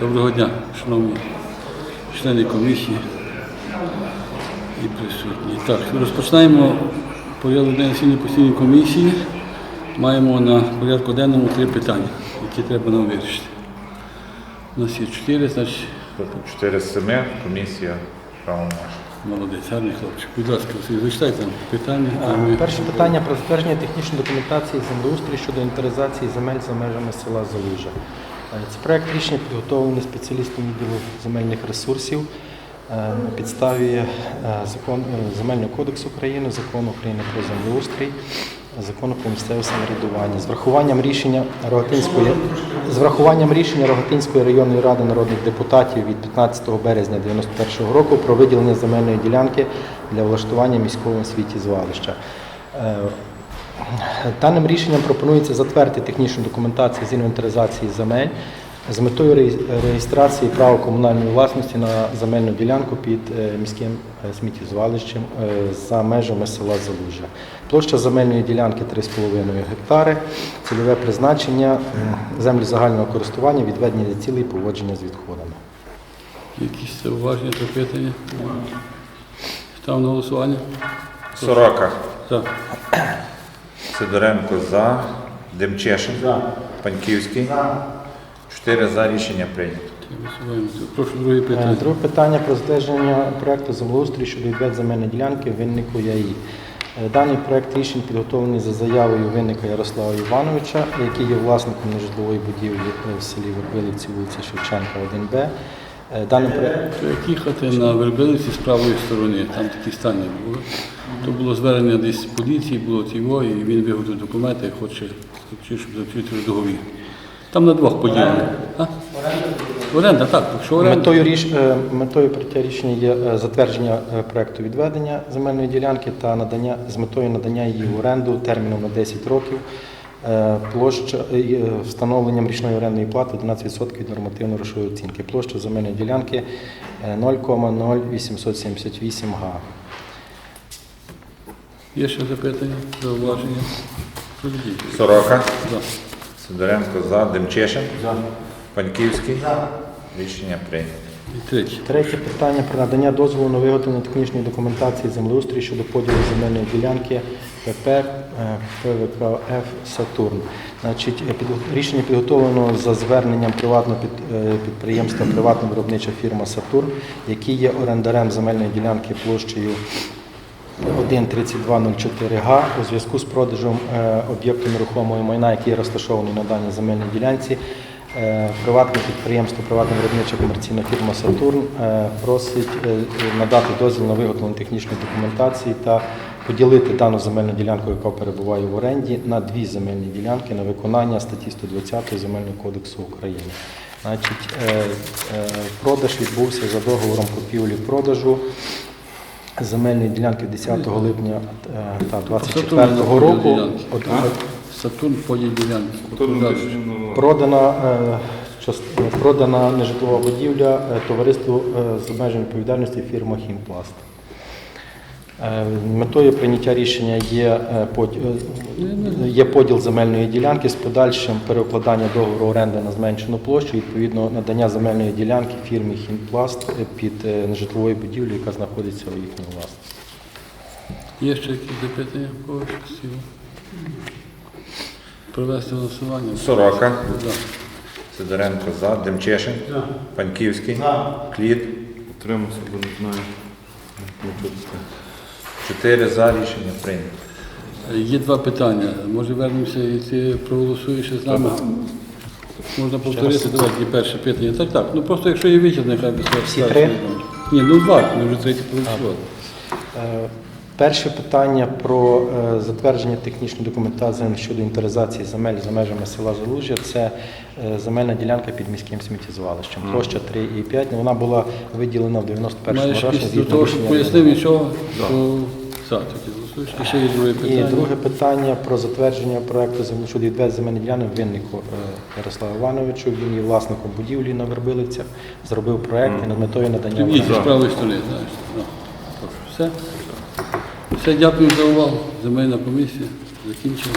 Доброго дня, шановні члени комісії і присутні. Так, розпочинаємо порядок денний постійної комісії. Маємо на порядку денному три питання, які треба нам вирішити. У нас є чотири, значить, 4 з 7, комісія правомочна. молодець, гарний хлопчик. Будь ласка, зачитайте нам питання. а ми- Перше питання про затвердження технічної документації землеустрою щодо інвентаризації земель за межами села Залужа. Е, Це проект рішення підготовлений спеціалістом відділу земельних ресурсів е, на підставі е, закон, Земельного кодексу України, закону України про землеустрій, закону про місцеве самоврядування. З врахуванням рішення Рогатинської з врахуванням рішення Рогатинської районної ради народних депутатів від 15 березня 1991 року про виділення земельної ділянки для влаштування міського світі звалища. Даним рішенням пропонується затвердити технічну документацію з інвентаризації земель з метою реєстрації права комунальної власності на земельну ділянку під е, міським е, сміттєзвалищем е, за межами села Залужя. Площа земельної ділянки 3,5 гектари, цільове призначення землі загального користування, відведення для цілей поводження з відходами. Якісь зауваження та питання? Ставимо на голосування. Сорока. Так. Сидоренко за. Демчешин. Паньківський. 4 за рішення прийнято. Прошу друге Е, питання. Друге питання про затвердження проекту землеустрою щодо відведення земельної ділянки виннику ЯІ. Е, Даний проект рішень підготовлений за заявою винника Ярослава Івановича, який є власником нежитлової будівлі е, в селі Вербилівці, вулиця Шевченка, 1Б. Е, Даний проект Треба їхати на Вербилиці з правої сторони, там такі стані були. То було звернення десь поліції, було тіво, і він виготовив документи і хоче, щоб заключити договір. Там на двох поділено. Оренда, так, якщо оренда. Метою, ріш... е, метою прийняття рішення є е, затвердження е, проекту відведення земельної ділянки та надання з метою надання її в оренду терміном на 10 років. Площа встановленням річної орендної плати 11% від нормативної грошової оцінки. Площа земельної ділянки е, 0,0878 га. Є ще запитання, зауваження? Сорока. За. Сидоренко за. Демчешин. Паньківський. Рішення прийнято. І третє. Третє питання про надання дозволу на виготовлення технічної документації землеустрою щодо поділу земельної ділянки ПП е, ПВКФ Сатурн. Значить, е, під- рішення підготовлено за зверненням приватного під- е, підприємства Приватна виробнича фірма Сатурн, який є орендарем земельної ділянки площею 1.3204 га у зв'язку з продажем е, об'єкту нерухомого майна, який розташований на даній земельній ділянці. Е, Приватне підприємство, приватна виробнича комерційна фірма Сатурн е, просить надати дозвіл на виготовлення технічної документації та поділити дану земельну ділянку, яка перебуває в оренді, на дві земельні ділянки на виконання статті 120 Земельного кодексу України. Значить, продаж відбувся за договором купівлі-продажу земельної ділянки 10 липня е, та 24 року. От, Сатурн поділ ділянки. Продана, е, част- е, продана нежитлова будівля е, товариству е, з обмеженою відповідальності фірма Хімпласт. Е, Метою прийняття рішення є, е, е, є поділ земельної ділянки з подальшим переукладання договору оренди на зменшену площу, відповідно надання земельної ділянки фірмі Хімпласт е, під нежитловою будівлею, яка знаходиться у їхній власності. Є ще якісь запитання? в когось? Провести голосування. Сорока. За. Сидоренко за. Демчешин. Паньківський. Кліт. Утримався, бо не знаю. 4 за рішення прийнято. Є два питання. Може вернемося і ти проголосуєш з нами? Можна повторити, давайте перше питання. Так, так. Ну просто якщо є вихід, нехай без вас. Всі три? Ні, ну два, ми вже третє проголосували. Перше питання про е, затвердження технічної документації щодо інвентаризації земель за межами села Залужжя. Це е, земельна ділянка під міським сміттєзвалищем. Площа 3,5. Ну, Вона була виділена в 91 Маєш році. після того, щоб пояснив нічого, то за. І ще є друге І питання. друге питання про затвердження проекту землі щодо відведення земельних ділянок виннику е, Ярославу Івановичу. Він є власником будівлі на Вербилівцях, зробив проект і над метою надання. з правої сторони, знаєш. Ну. Все? Все, дякую за увагу. Земельна комісія закінчена.